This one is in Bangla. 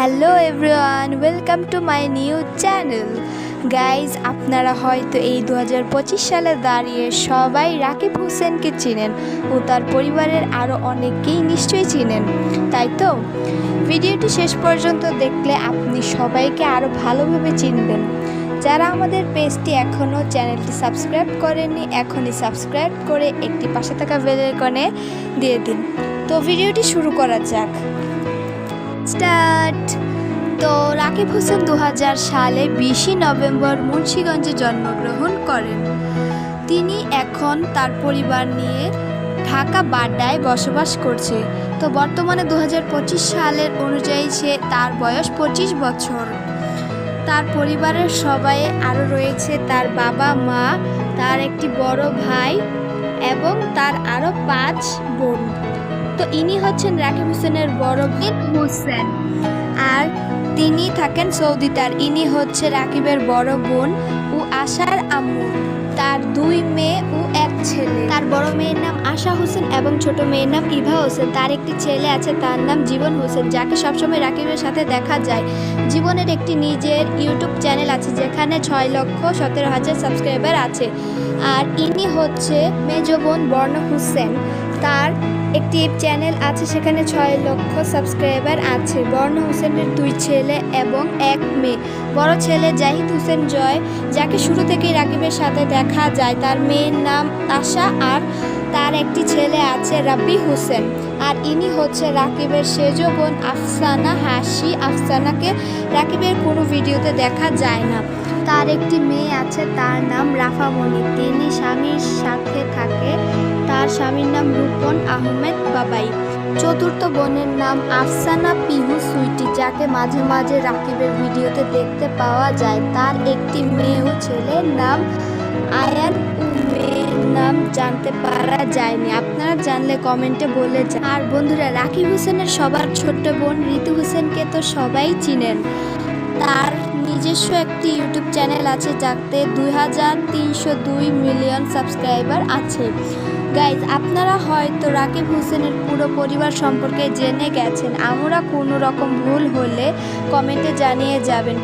Hello everyone welcome to my new channel guys আপনারা হয়তো এই দু হাজার পঁচিশ সালে দাঁড়িয়ে সবাই রাকিব হোসেনকে চিনেন ও তার পরিবারের আরও অনেককেই নিশ্চয়ই চিনেন, তাই তো? ভিডিওটি শেষ পর্যন্ত দেখলে আপনি সবাইকে আরও ভালোভাবে চিনবেন। যারা আমাদের পেজটি এখনও চ্যানেলটি সাবস্ক্রাইব করেননি, এখনই সাবস্ক্রাইব করে একটি পাশে থাকা বেল আইকনে দিয়ে দিন। তো ভিডিওটি শুরু করা যাক। স্টার্ট তো রাকিব হোসেন দু হাজার সালে বিশে নভেম্বর মুন্সীগঞ্জে জন্মগ্রহণ করেন। তিনি এখন তার পরিবার নিয়ে ঢাকা বাড্ডায় বসবাস করছে। তো বর্তমানে দু হাজার পঁচিশ সালের অনুযায়ী সে তার বয়স পঁচিশ বছর। তার পরিবারের সবাই আরও রয়েছে, তার বাবা, মা, তার একটি বড় ভাই এবং তার আরও পাঁচ বোন। তো ইনি হচ্ছেন রাকিব হোসেনের বড় বোন হোসেন আর তিনি থাকেন সৌদিতে ইনি হচ্ছে রাকিবের বড় বোন ও আশার আম্মু। তার দুই মেয়ে ও এক ছেলে। তার বড় মেয়ের নাম আশা হোসেন এবং ছোট মেয়ের নাম ইভা হোসেন। তার একটি ছেলে আছে, তার নাম জীবন হোসেন, যাকে সবসময় রাকিবের সাথে দেখা যায়। জীবনের একটি নিজের ইউটিউব চ্যানেল আছে, যেখানে ছয় লক্ষ সতেরো হাজার সাবস্ক্রাইবার আছে। আর ইনি হচ্ছে মেজ বোন বর্ণ হোসেন। তার একটি চ্যানেল আছে, সেখানে ছয় লক্ষ সাবস্ক্রাইবার আছে। বর্ণ হোসেনের দুই ছেলে এবং এক মেয়ে। বড় ছেলে জাহিদ হোসেন জয়, যাকে শুরু থেকেই রাকিবের সাথে দেখা যায়, তার মেয়ের নাম আশা আর তার একটি ছেলে আছে রাব্বি হোসেন। আর ইনি হচ্ছে রাকিবের সেজ বোন আফসানা হাসি আফসানাকে রাকিবের কোনো ভিডিওতে দেখা যায় না। তার একটি মেয়ে আছে, তার নাম রাফামণি তিনি স্বামীর সাথে থাকে। তার স্বামীর নাম রূপন আহমেদ বাবাই। চতুর্থ বোনের নাম আফসানা পিহু সুইটি, যাকে মাঝে মাঝে রাকিবের ভিডিওতে দেখতে পাওয়া যায়। তার একটি মেয়ে ও ছেলের নাম আয়ান মেয়ের নাম জানতে পারা যায়নি। আপনারা জানলে কমেন্টে বলে যান। আর বন্ধুরা, রাকিব হোসেনের সবার ছোট্ট বোন ঋতু হোসেনকে তো সবাই চিনেন। তার নিজস্ব একটি ইউটিউব চ্যানেল আছে যাতে দুই হাজার তিনশো দুই মিলিয়ন সাবস্ক্রাইবার আছে। গাইজ, আপনারা হয়তো রাকিব হোসেনের পুরো পরিবার সম্পর্কে জেনে গেছেন। আমরা কোনো রকম ভুল হলে কমেন্টে জানিয়ে যাবেন।